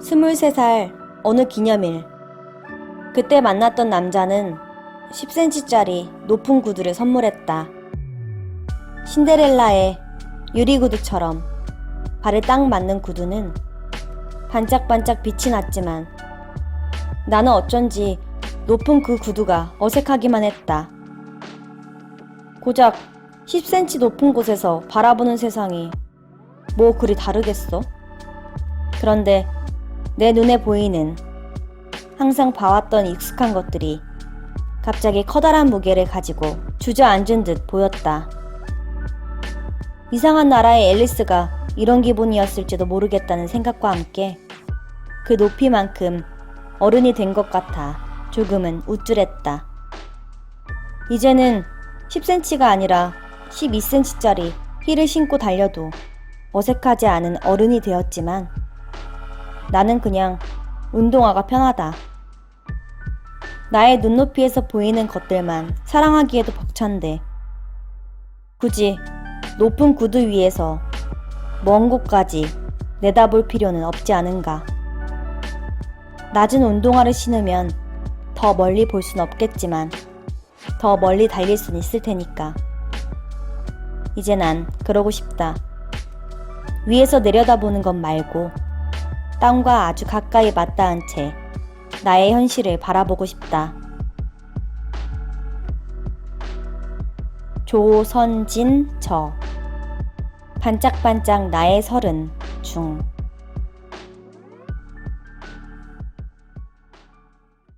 23살 어느 기념일. 그때 만났던 남자는 10cm짜리 높은 구두를 선물했다. 신데렐라의 유리구두처럼 발에 딱 맞는 구두는 반짝반짝 빛이 났지만 나는 어쩐지 높은 그 구두가 어색하기만 했다. 고작 10cm 높은 곳에서 바라보는 세상이 뭐 그리 다르겠어? 그런데 내 눈에 보이는 항상 봐왔던 익숙한 것들이 갑자기 커다란 무게를 가지고 주저앉은 듯 보였다. 이상한 나라의 앨리스가 이런 기분이었을지도 모르겠다는 생각과 함께 그 높이만큼 어른이 된 것 같아 조금은 우쭐했다. 이제는 10cm가 아니라 12cm짜리 힐을 신고 달려도 어색하지 않은 어른이 되었지만 나는 그냥 운동화가 편하다. 나의 눈높이에서 보이는 것들만 사랑하기에도 벅찬데 굳이 높은 구두 위에서 먼 곳까지 내다볼 필요는 없지 않은가. 낮은 운동화를 신으면 더 멀리 볼 순 없겠지만 더 멀리 달릴 순 있을 테니까. 이제 난 그러고 싶다. 위에서 내려다보는 것 말고 땅과 아주 가까이 맞닿은 채 나의 현실을 바라보고 싶다. 조선진 저 반짝반짝 나의 서른 중